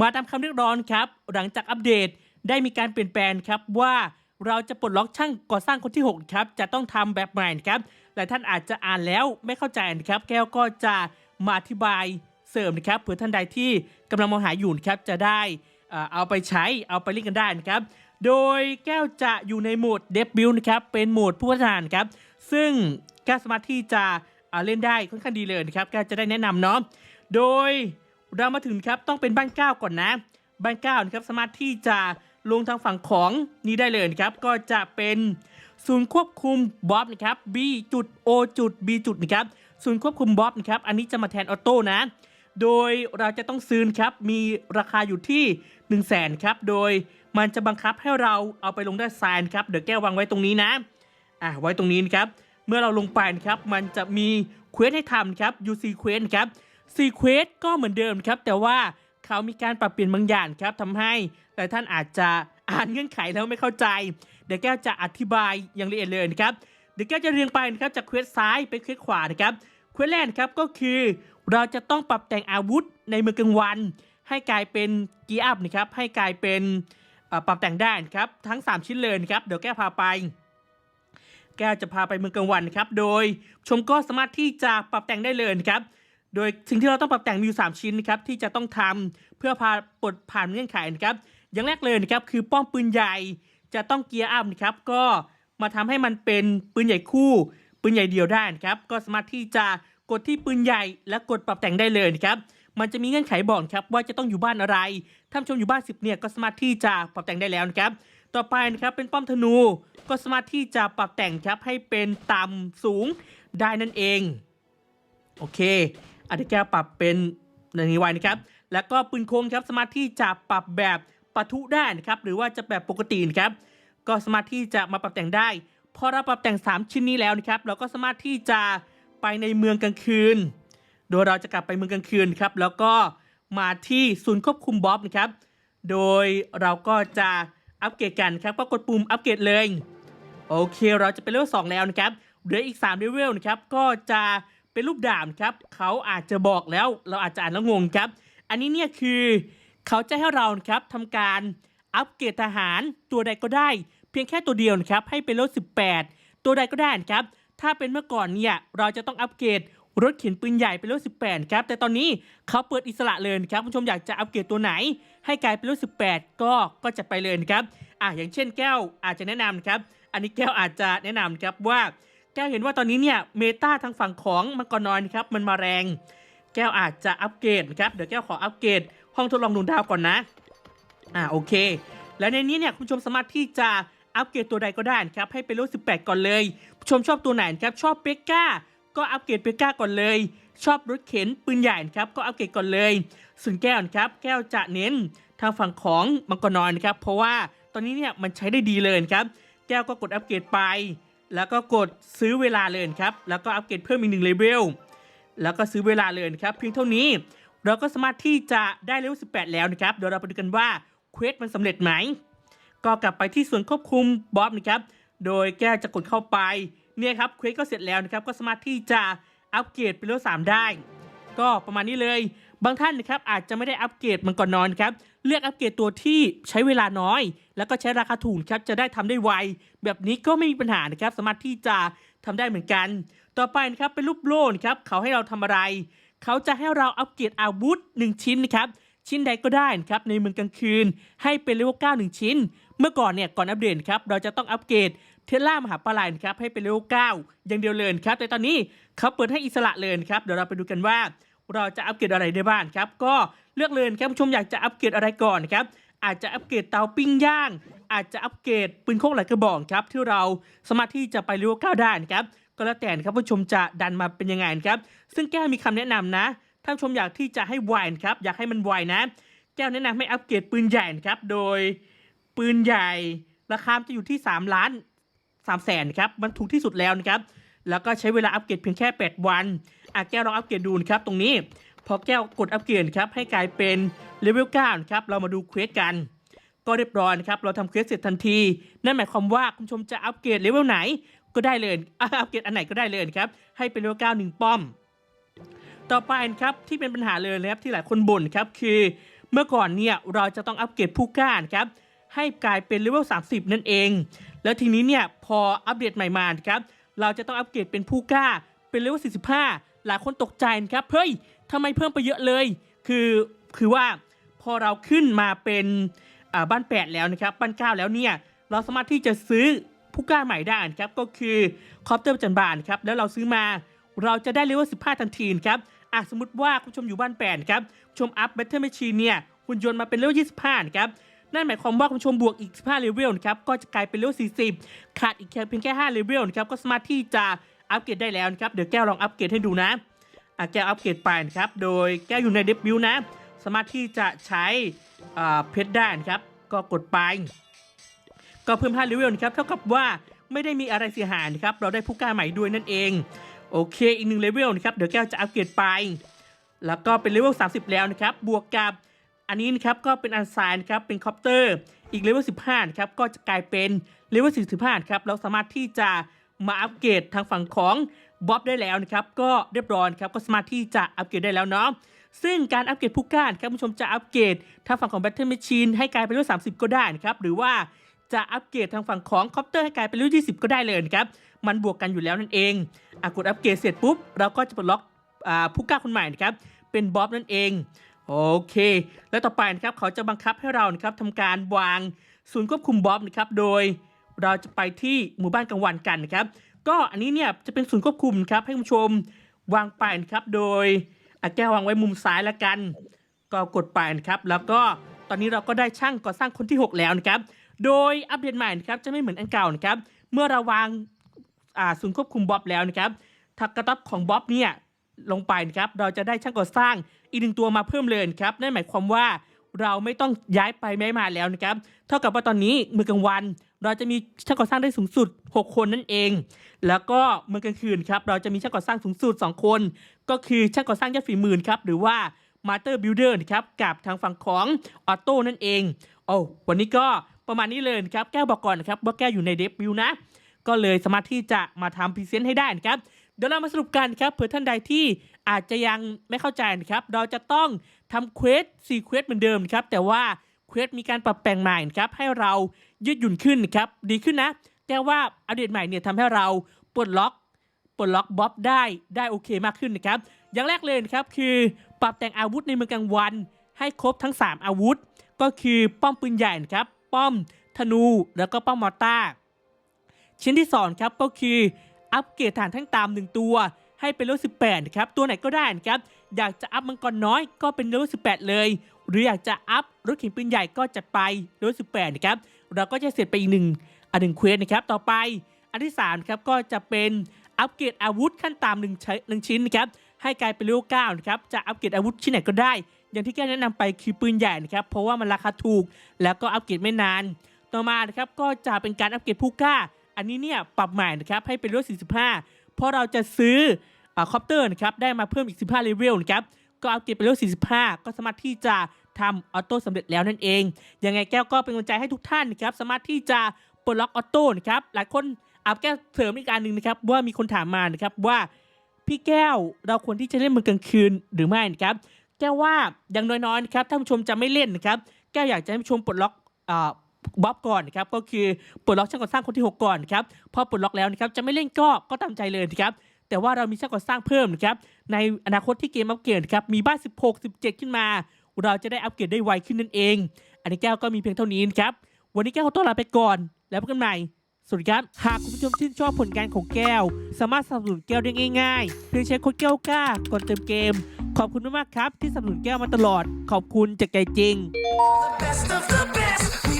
มาตามคำเรียกร้องครับ หลังจากอัปเดตได้มีการเปลี่ยนแปลงครับว่าเราจะปลดล็อกช่างก่อสร้างคนที่ 6 ครับ จะต้องทำแบบใหม่นครับหลายท่านอาจจะอ่านแล้วไม่เข้าใจนะครับ แก้วก็จะมาอธิบายเสริมนะครับเผื่อท่านใดที่กำลังมองหาอยู่นะครับจะได้เอาไปใช้เอาไปเล่นกันได้นะครับ โดยแก้วจะอยู่ในโหมดเดบิวนะครับเป็นโหมดผู้พัฒนานครับ ซึ่งแก้วสามารถที่จะเล่นได้ค่อนข้างดีเลยนะครับแก้วจะได้แนะนำเนาะโดย เรามาถึงครับต้องเป็นบ้านเก้าก่อนนะ บ้านเก้านะครับสามารถที่จะลงทางฝั่งของนี้ได้เลยนะครับ ก็จะเป็นศูนย์ควบคุมบ๊อบนะครับ B จุด O จุด B จุดนะครับศูนย์ควบคุมบ๊อบนะครับอันนี้จะมาแทนออโต้นะ โดยเราจะต้องซื้อครับมีราคาอยู่ที่ 1 0 0 0 0แสนครับโดยมันจะบังคับให้เราเอาไปลงด้านซ้ายครับเดี๋ยวแก้ววางไว้ตรงนี้นะอะไว้ตรงนี้นะครับเมื่อเราลงไปนะครับมันจะมีเควสให้ทำครับ UC เควสครับ C เควสก็เหมือนเดิมครับ แต่ว่าเขามีการปรับเปลี่ยนบางอย่างครับทำให้หลายท่านอาจจะอ่านเงื่อนไขแล้วไม่เข้าใจ เดี๋ยวแก้วจะอธิบายอย่างละเอียดเลยนะครับ เดี๋ยวแก้วจะเรียงไปนะครับจากเควสซ้ายไปเควสขวานะครับ เควสแรกครับก็คือเราจะต้องปรับแต่งอาวุธในมือกลางวัน ให้กลายเป็นกีอัพนะครับ ให้กลายเป็นปรับแต่งได้นะครับทั้ง 3 ชิ้นเลยนะครับเดี๋ยวแก้วพาไป แก้วจะพาไปเมืองกลางวันนะครับ โดยชมก็สามารถที่จะปรับแต่งได้เลยนะครับ โดยสิ่งที่เราต้องปรับแต่งมีอยู่ 3 ชิ้นนะครับที่จะต้องทำเพื่อพาปลดผ่านเงื่อนไขนะครับ อย่างแรกเลยนะครับคือป้อมปืนใหญ่จะต้องเกียร์อัพนะครับ ก็มาทำให้มันเป็นปืนใหญ่คู่ปืนใหญ่เดียวได้นะครับ ก็สามารถที่จะกดที่ปืนใหญ่และกดปรับแต่งได้เลยนะครับ มันจะมีเงื่อนไขบอกครับว่าจะต้องอยู่บ้านอะไร ถ้าชมอยู่บ้าน 10เนี่ยก็สามารถที่จะปรับแต่งได้แล้วนะครับ ต่อไปนะครับเป็นป้อมธนูก็สามารถที่จะปรับแต่งครับให้เป็นต่ำสูงได้นั่นเอง โอเค อาจจะแก้วปรับเป็นอย่างนี้ไว้นะครับ แล้วก็ปืนโค้งครับสามารถที่จะปรับแบบปะทุได้นะครับหรือว่าจะแบบปกตินะครับ ก็สามารถที่จะมาปรับแต่งได้พอเราปรับแต่ง 3 ชิ้นนี้แล้วนะครับเราก็สามารถที่จะไปในเมืองกลางคืน โดยเราจะกลับไปเมืองกลางคืนครับแล้วก็มาที่ศูนย์ควบคุมบ๊อบนะครับ โดยเราก็จะอัปเกรดกันครับก็กดปุ่มอัปเกรดเลย โอเค เราจะเป็นเลเวล2แล้วนะครับเหลืออีก3เลเวลนะครับก็จะ เป็นรูปดาบครับเขาอาจจะบอกแล้วเราอาจจะอ่านแล้วงงครับ อันนี้เนี่ยคือเขาจะให้เราครับทำการอัปเกรดทหารตัวใดก็ได้ เพียงแค่ตัวเดียวนะครับให้เป็นเลเวล18 ตัวใดก็ได้นะครับ ถ้าเป็นเมื่อก่อนเนี่ยเราจะต้องอัปเกรดรถเข็นปืนใหญ่เป็นเลเวล18 ครับ แต่ตอนนี้เขาเปิดอิสระเลยครับคุณผู้ชมอยากจะอัปเกรดตัวไหน ให้กลายเป็นเลเวล18 ก็ก็จะไปเลยนะครับอะอย่างเช่นแก้วอาจจะแนะนำนะครับ อันนี้แก้วอาจจะแนะนำครับว่า แก้วเห็นว่าตอนนี้เนี่ยเมตาทางฝั่งของมังกรน้อยครับมันมาแรง แก้วอาจจะอัปเกรดครับเดี๋ยวแก้วขออัปเกรดห้องทดลองดวงดาวก่อนนะอ่าโอเค แล้วในนี้เนี่ยคุณผู้ชมสามารถที่จะอัปเกรดตัวใดก็ได้ครับให้เป็นรุ่น18 ก่อนเลยผู้ชมชอบตัวไหนครับชอบเปก้าก็อัปเกรดเปก้าก่อนเลย ชอบรถเข็นปืนใหญ่ครับก็อัปเกรดก่อนเลยส่วนแก้วครับแก้วจะเน้นทางฝั่งของมังกรน้อยนะครับเพราะว่าตอนนี้เนี่ยมันใช้ได้ดีเลยครับ แก้วก็กดอัปเกรดไป แล้วก็กดซื้อเวลาเลยครับ แล้วก็อัปเกรดเพิ่มอีกหนึ่งเลเวล แล้วก็ซื้อเวลาเลยนะครับ เพียงเท่านี้เราก็สามารถที่จะได้เลเวล 18 แล้วนะครับ เดี๋ยวเราไปดูกันว่าเควสมันสำเร็จไหม ก็กลับไปที่ส่วนควบคุมบ๊อบนะครับ โดยแก้จะกดเข้าไปเนี่ยครับเควสก็เสร็จแล้วนะครับ ก็สามารถที่จะอัปเกรดเป็นเลเวล 3 ได้ ก็ประมาณนี้เลย บางท่านนะครับอาจจะไม่ได้อัปเกรดมันก่อนนอนครับเลือกอัปเกรดตัวที่ใช้เวลาน้อย แล้วก็ใช้ราคาถูกครับจะได้ทำได้ไว แบบนี้ก็ไม่มีปัญหานะครับสามารถที่จะทำได้เหมือนกัน ต่อไปนะครับเป็นรูปโล่นครับเขาให้เราทำอะไร เขาจะให้เราอัปเกรดอาวุธ 1 ชิ้นนะครับชิ้นใดก็ได้นะครับในเมืองกลางคืน ให้เป็นเลเวล9 1 ชิ้น เมื่อก่อนเนี่ยก่อนอัปเดตครับเราจะต้องอัปเกรดเทสลามหาปลาไหลนะครับให้เป็นเลเวล9อย่างเดียวเลยครับแต่ตอนนี้เขาเปิดให้อิสระเลยครับเดี๋ยวเราไปดูกันว่า เราจะอัปเกรดอะไรได้บ้างครับ ก็เลือกเลยครับผู้ชมอยากจะอัปเกรดอะไรก่อนครับ อาจจะอัปเกรดเตาปิ้งย่าง อาจจะอัปเกรดปืนโคกหลายกระบอกครับ ที่เราสามารถที่จะไปเลเวกล9ได้นะครับ ก็แล้วแต่นะครับผู้ชมจะดันมาเป็นยังไงนะครับ ซึ่งแก้วมีคำแนะนำนะ ถ้าผู้ชมอยากที่จะให้ไวนะครับ อยากให้มันไวนะ แก้วแนะนำให้อัปเกรดปืนใหญ่นะครับ โดยปืนใหญ่ ราคาจะอยู่ที่ 3 ล้าน3แสนครับ มันถูกที่สุดแล้วนะครับ แล้วก็ใช้เวลาอัปเกรดเพียงแค่ 8 วัน อะแก้วลองอัปเกรดดูนะครับตรงนี้ พอแก้วกดอัปเกรดครับให้กลายเป็นเลเวล9นะครับเรามาดูเควสกัน ก็เรียบร้อยนะครับเราทำเควสเสร็จทันที นั่นหมายความว่าคุณชมจะอัปเกรดเลเวลไหนก็ได้เลยอัปเกรดอันไหนก็ได้เลยครับให้เป็นเลเวล9หนึ่งป้อม ต่อไปครับที่เป็นปัญหาเลยนะครับที่หลายคนบ่นครับคือเมื่อก่อนเนี่ยเราจะต้องอัปเกรดผู้กล้านครับให้กลายเป็นเลเวล30 นั่นเอง แล้วทีนี้เนี่ยพออัปเดตใหม่มาครับเราจะต้องอัปเกรดเป็นผู้กล้าเป็นเลเวล45 หลายคนตกใจนะครับเฮ้ยทำไมเพิ่มไปเยอะเลย คือคือว่าพอเราขึ้นมาเป็นอ่าบ้าน 8 แล้วนะครับบ้าน 9 แล้วเนี่ยเราสามารถที่จะซื้อผู้กล้าใหม่ได้นะครับก็คือคอปเตอร์ประจันบานครับแล้วเราซื้อมาเราจะได้เลเวล15 ทันทีครับอะสมมติว่าคุณชมอยู่บ้าน8ครับชมอัพ Battle Machine เนี่ยหุ่นยนต์มาเป็นเลเวล25นะครับนั่นหมายความว่าคุณชมบวกอีก 15 เลเวลนะครับก็จะกลายเป็นเลเวล40 ขาดอีกแค่เพียงแค่ 5 เลเวลนะครับก็สามารถที่จะ อัปเกรดได้แล้วนะครับ เดี๋ยวแก้วลองอัปเกรดให้ดูนะอะแก้วอัปเกรดไปนะครับ โดยแก้วอยู่ในเดบิวนะ สามารถที่จะใช้เพชรได้นะครับ ก็กดไป ก็เพิ่ม5เลเวลนะครับ เท่ากับว่าไม่ได้มีอะไรเสียหายนะครับ เราได้ผู้กล้าใหม่ด้วยนั่นเอง โอเค อีกหนึ่งเลเวลนะครับ เดี๋ยวแก้วจะอัปเกรดไป แล้วก็เป็นเลเวล 30 แล้วนะครับ บวกกับอันนี้นะครับก็เป็นอันไซน์นะครับ เป็นคอปเตอร์ อีกเลเวล 15 นะครับ ก็จะกลายเป็นเลเวล 45 ครับ เราสามารถที่จะ มาอัปเกรดทางฝั่งของบ๊อบได้แล้วนะครับก็เรียบร้อยครับก็สามารถที่จะอัปเกรดได้แล้วเนาะซึ่งการอัปเกรดผู้ก้านครับคุณผู้ชมจะอัปเกรดทางฝั่งของ Battle Machine ให้กลายเป็นเลเวล30 ก็ได้นะครับหรือว่าจะอัปเกรดทางฝั่งของคอปเตอร์ให้กลายเป็นเลเวล20 ก็ได้เลยนะครับมันบวกกันอยู่แล้วนั่นเองอกดอัปเกรดเสร็จปุ๊บเราก็จะปลดล็อกอผู้กล้าคนใหม่นะครับเป็นบ๊อบนั่นเองโอเค แล้วต่อไปนะครับเขาจะบังคับให้เรานะครับทำการวางศูนย์ควบคุมบ๊อบนะครับโดย เราจะไปที่หมู่บ้านกลางวันกันนะครับ ก็อันนี้เนี่ยจะเป็นศูนย์ควบคุมครับให้คุณผู้ชมวางไปนะครับ โดยอะแก้ววางไว้มุมซ้ายละกัน ก็กดไปนะครับ แล้วก็ตอนนี้เราก็ได้ช่างก่อสร้างคนที่ 6 แล้วนะครับ โดยอัปเดตใหม่นะครับจะไม่เหมือนอันเก่านะครับ เมื่อเราวางศูนย์ควบคุมบ๊อบแล้วนะครับทักกระต๊อบของบ๊อบเนี่ยลงไปนะครับเราจะได้ช่างก่อสร้างอีกหนึ่งตัวมาเพิ่มเลยนครับนั่นหมายความว่าเราไม่ต้องย้ายไปไม่มาแล้วนะครับ เท่ากับว่าตอนนี้มือกลางวัน เราจะมีช่างก่อสร้างได้สูงสุด 6 คนนั่นเอง แล้วก็เมื่อกลางคืนครับเราจะมีช่างก่อสร้างสูงสุด 2 คน ก็คือช่างก่อสร้างยอดฝีมือครับหรือว่า Master Builder นะครับกับทางฝั่งของออโต้นั่นเองโอ้วันนี้ก็ประมาณนี้เลยครับแก้วบอกก่อนนะครับว่าแก้วอยู่ในเดฟบิวนะก็เลยสามารถที่จะมาทำพรีเซนต์ให้ได้นะครับเดี๋ยวเรามาสรุปกันครับเผื่อท่านใดที่อาจจะยังไม่เข้าใจนะครับ เราจะต้องทำเควส4เควสเหมือนเดิมนะครับ แต่ว่าเควสมีการปรับแต่งใหม่นะครับให้เรา ยืดหยุ่นขึ้นนะครับ ดีขึ้นนะ แต่ว่าอัปเดตใหม่เนี่ยทำให้เราปลดล็อกปลดล็อกบ๊อบได้ได้โอเคมากขึ้นนะครับ อย่างแรกเลยครับคือปรับแต่งอาวุธในเมืองกลางวัน ให้ครบทั้ง 3 อาวุธ ก็คือป้อมปืนใหญ่ครับ ป้อมธนูแล้วก็ป้อมมอร์ตาชิ้นที่2ครับก็คืออัปเกรดฐานทั้งตาม1ตัว ให้เป็นเลเวล18นะครับตัวไหนก็ได้นะครับอยากจะอัพมังกรน้อยก็เป็นเลเวล18 เลย หรืออยากจะอัพรถเข็นปืนใหญ่ก็จัดไปเลเวล18นะครับ เราก็จะเสร็จไปอีกหนึ่งอันหนึ่งเควสนะครับ ต่อไปอันที่3ครับก็จะเป็นอัปเกรดอาวุธขั้นต่ำหนึ่งชิ้นหนึ่งชิ้นนะครับให้กลายเป็นเลเวล9นะครับจะอัปเกรดอาวุธชิ้นไหนก็ได้ อย่างที่แก้แนะนำไปคือปืนใหญ่นะครับเพราะว่ามันราคาถูก แล้วก็อัปเกรดไม่นาน ต่อมานะครับก็จะเป็นการอัปเกรดผู้กล้า อันนี้เนี่ยปรับใหม่นะครับให้เป็นเลเวล45 เพราะเราจะซื้ออคอปเตอร์นะครับได้มาเพิ่มอีก 15เลเวลนะครับก็อัปเกรดเป็นเลเวล45 ก็สามารถที่จะ ทำออโต้สำเร็จแล้วนั่นเอง ยังไงแก้วก็เป็นกำลังใจให้ทุกท่านนะครับสามารถที่จะปลดล็อกออโต้นะครับหลายคนอาแก้วเสริมอีกการหนึ่งนะครับว่ามีคนถามมานะครับว่าพี่แก้วเราควรที่จะเล่นมือกลางคืนหรือไม่นะครับแก้วว่าอย่างน้อยๆนะครับท่านผู้ชมจะไม่เล่นนะครับแก้วอยากจะให้ผู้ชมปลดล็อกบ๊อบก่อนนะครับก็คือปลดล็อกช่างก่อสร้างคนที่ 6 ก่อนนะครับพอปลดล็อกแล้วนะครับจะไม่เล่นก็ก็ตามใจเลยนะครับแต่ว่าเรามีช่างก่อสร้างเพิ่มนะครับในอนาคตที่เกมอัปเกรดครับมีบ้าน 16 17 ขึ้นมา เราจะได้อัปเกรดได้ไวขึ้นนั่นเอง อันนี้แก้วก็มีเพียงเท่านี้นะครับ วันนี้แก้วขอตัวลาไปก่อน แล้วพบกันใหม่ สวัสดีครับ หากคุณผู้ชมชื่นชอบผลงานของแก้ว สามารถสนับสนุนแก้วได้ง่ายๆ เพียงใช้โค้ดแก้วกล้าก่อนเติมเกม ขอบคุณมากๆครับที่สนับสนุนแก้วมาตลอด ขอบคุณจากใจจริง The best of the best. We